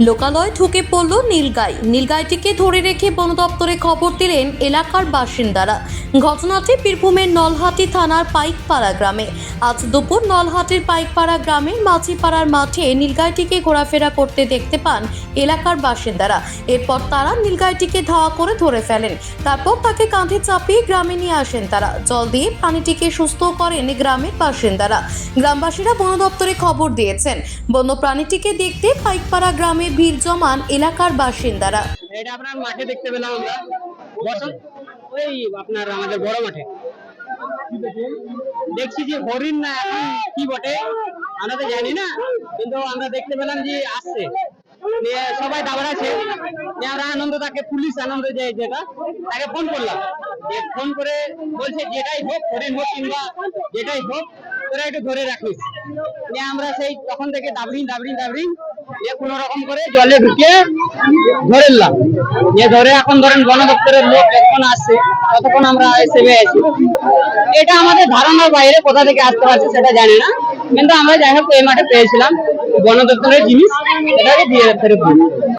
লোকালয় ঢুকে পড়ল নীলগাই। নীলগাইটিকে ধরে রেখে বন দপ্তরে খবর দিলেন এলাকার বাসিন্দারা। ঘটনাটি বীরভূমের নলহাটি থানার পাইকপাড়া গ্রামে। আজ দুপুর নলহাটির পাইকপাড়া গ্রামের মাঝিপাড়ার মাঠে নীলগাইটিকে ঘোরাফেরা করতে দেখতে পান এলাকার বাসিন্দারা। এরপর তারা নীলগাইটিকে ধাওয়া করে ধরে ফেলেন। তারপর তাকে কাঁধে চাপিয়ে গ্রামে নিয়ে আসেন তারা। জল দিয়ে প্রাণীটিকে সুস্থ করেন গ্রামের বাসিন্দারা। গ্রামবাসীরা বন দপ্তরে খবর দিয়েছেন। বন্য প্রাণীটিকে দেখতে পাইকপাড়া গ্রামে ভিড় জমান এলাকার বাসিন্দারা। এটা আপনার মাঠে দেখতে পেলাম আমরা। ওই আপনার আমাদের বড় মাঠে। দেখছি যে হরিণ না, এখন কি বটে? আমরা তো জানি না, কিন্তু আমরা দেখতে পেলাম যে আসছে। সবাই দাবড়াচ্ছে নিয়ে আমরা আনন্দ, তাকে পুলিশ আনন্দ যে যেটা। তাকে ফোন করলাম। ফোন করে বলছে, যেটাই হোক, হরিণ হোক কিংবা যেটাই হোক, তোরা একটু ধরে রাখিস। আমরা সেই তখন থেকে দাবড়িং দাবড়িং দাবড়িং। কোনো জলে ঢুকে ধরে নিলাম। ধরে এখন ধরেন বন দপ্তরের লোক যখন আসছে ততক্ষণ আমরা সেবে আছি? এটা আমাদের ধারণার বাইরে কোথা থেকে আসতে পারছে সেটা জানি না, কিন্তু আমরা যাই হোক এই মাঠে পেয়েছিলাম বন দপ্তরের জিনিস, এটাকে দিয়ে ফেরত দিই